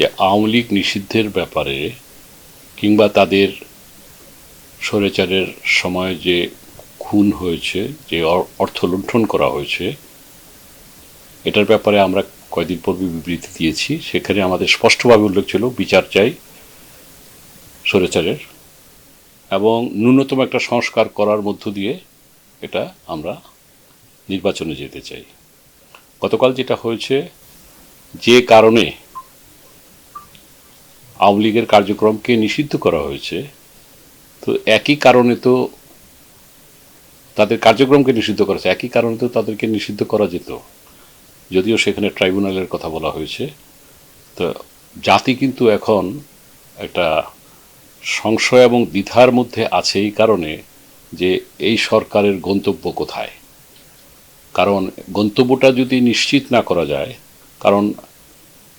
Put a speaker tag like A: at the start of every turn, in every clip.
A: যে আওয়ামী লীগ নিষিদ্ধের ব্যাপারে কিংবা তাদের স্বৈরাচারের সময় যে খুন হয়েছে, যে অর্থ লুণ্ঠন করা হয়েছে, এটার ব্যাপারে আমরা কয়দিন পূর্বে বিবৃতি দিয়েছি। সেখানে আমাদের স্পষ্টভাবে উল্লেখ ছিল, বিচার চাই স্বৈরাচারের এবং ন্যূনতম একটা সংস্কার করার মধ্য দিয়ে এটা আমরা নির্বাচনে যেতে চাই। গতকাল যেটা হয়েছে, যে কারণে আওয়ামী লীগের কার্যক্রমকে নিষিদ্ধ করা হয়েছে, তো একই কারণে তো তাদের কার্যক্রমকে নিষিদ্ধ করেছে একই কারণে তো তাদেরকে নিষিদ্ধ করা যেত। যদিও সেখানে ট্রাইব্যুনালের কথা বলা হয়েছে, তো জাতি কিন্তু এখন একটা সংশয় এবং দ্বিধার মধ্যে আছে এই কারণে যে এই সরকারের গন্তব্য কোথায়। কারণ গন্তব্যটা যদি নিশ্চিত না করা যায়, কারণ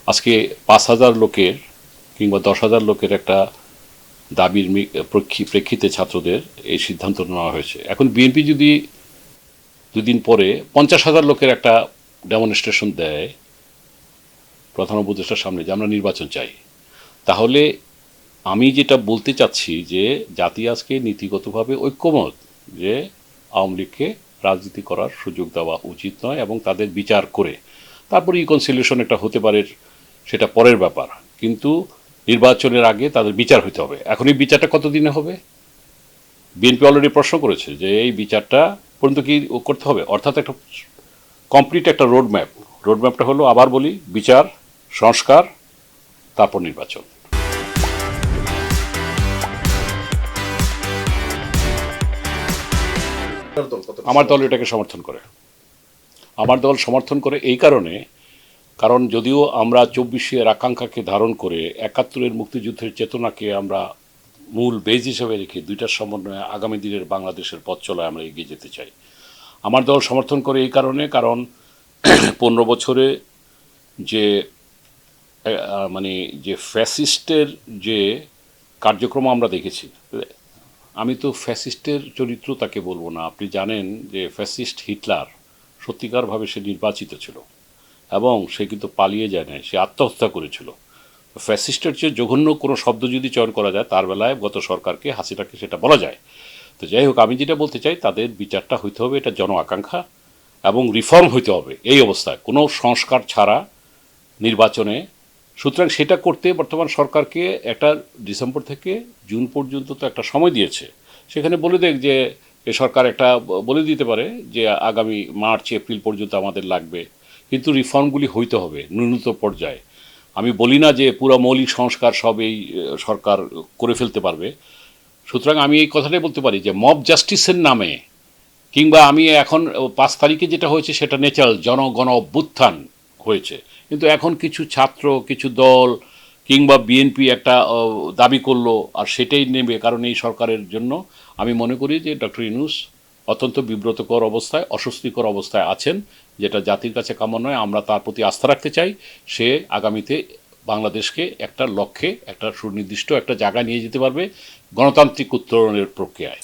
A: আজকে পাঁচ হাজার লোকের কিংবা দশ হাজার লোকের একটা দাবির প্রেক্ষি- প্রেক্ষিতে ছাত্রদের এই সিদ্ধান্ত নেওয়া হয়েছে। এখন বিএনপি যদি দুদিন পরে পঞ্চাশ হাজার লোকের একটা ডেমনস্ট্রেশন দেয়, প্রধান উপদেষ্টার সামনে যে আমরা নির্বাচন চাই, তাহলে আমি যেটা বলতে চাচ্ছি যে জাতি আজকে নীতিগতভাবে ঐক্যমত যে আওয়ামী লীগকে রাজনীতি করার সুযোগ দেওয়া উচিত নয় এবং তাদের বিচার করে। তারপরে রিকনসিলিয়েশন একটা হতে পারে, সেটা পরের ব্যাপার। কিন্তু নির্বাচনের আগে তাদের বিচার হতে হবে। এখন এই বিচারটা কতদিনে হবে? বিএনপি অলরেডি প্রশ্ন করেছে যে এই বিচারটা পর্যন্ত কি করতে হবে? অর্থাৎ একটা কমপ্লিট একটা রোড ম্যাপ রোড ম্যাপটা হলো আবার বলি বিচার সংস্কার তারপর নির্বাচন। আমার দল এটাকে সমর্থন করে। আমার দল সমর্থন করে এই কারণে কারণ যদিও আমরা চব্বিশের আকাঙ্ক্ষাকে ধারণ করে একাত্তরের মুক্তিযুদ্ধের চেতনাকে আমরা মূল বেজ হিসেবে রেখে দুইটার সমন্বয়ে আগামী দিনের বাংলাদেশের পথ চলায় আমরা এগিয়ে যেতে চাই। আমার দল সমর্থন করে এই কারণে, কারণ পনেরো বছরে যে মানে যে ফ্যাসিস্টের যে কার্যক্রম আমরা দেখেছি, আমি তো ফ্যাসিস্টের চরিত্র তাকে বলব না। আপনি জানেন যে ফ্যাসিস্ট হিটলার সত্যিকারভাবে সে নির্বাচিত ছিল। এবং সে কিন্তু পালিয়ে যায় না সে আত্মহত্যা করেছিল। ফ্যাসিস্টের চেয়ে জঘন্য কোনো শব্দ যদি চয়ন করা যায়, তার বেলায় গত সরকারকে হাসিটাকে সেটা বলা যায়। তো যাই হোক, আমি যেটা বলতে চাই, তাদের বিচারটা হইতে হবে, এটা জন আকাঙ্ক্ষা, এবং রিফর্ম হইতে হবে এই অবস্থায়। কোনো সংস্কার ছাড়া নির্বাচনে, সুতরাং সেটা করতে বর্তমান সরকারকে একটা ডিসেম্বর থেকে জুন পর্যন্ত তো একটা সময় দিয়েছে। সেখানে বলে দেখ যে সরকার একটা বলে দিতে পারে যে, আগামী মার্চ, এপ্রিল পর্যন্ত আমাদের লাগবে। কিন্তু রিফর্মগুলি হইতে হবে ন্যূনতম পর্যায়ে। আমি বলি না যে পুরো মৌলিক সংস্কার সব এই সরকার করে ফেলতে পারবে। সুতরাং আমি এই কথাটাই বলতে পারি যে মব জাস্টিসের নামে কিংবা আমি এখন পাঁচ তারিখে যেটা হয়েছে সেটা ন্যাচারাল জনগণ অভ্যুত্থান হয়েছে। কিন্তু এখন কিছু ছাত্র, কিছু দল কিংবা বিএনপি একটা দাবি করল আর সেটাই নেবে কারণ এই সরকারের জন্য। আমি মনে করি যে ডক্টর ইনুস অত্যন্ত বিব্রতকর অবস্থায়, অস্বস্তিকর অবস্থায় আছেন, যেটা জাতির কাছে কামন নয়। আমরা তার প্রতি আস্থা রাখতে চাই। সে আগামীতে বাংলাদেশকে একটা লক্ষ্যে, একটা সুনির্দিষ্ট একটা জায়গায় নিয়ে যেতে পারবে গণতান্ত্রিক উত্তরণের প্রক্রিয়ায়।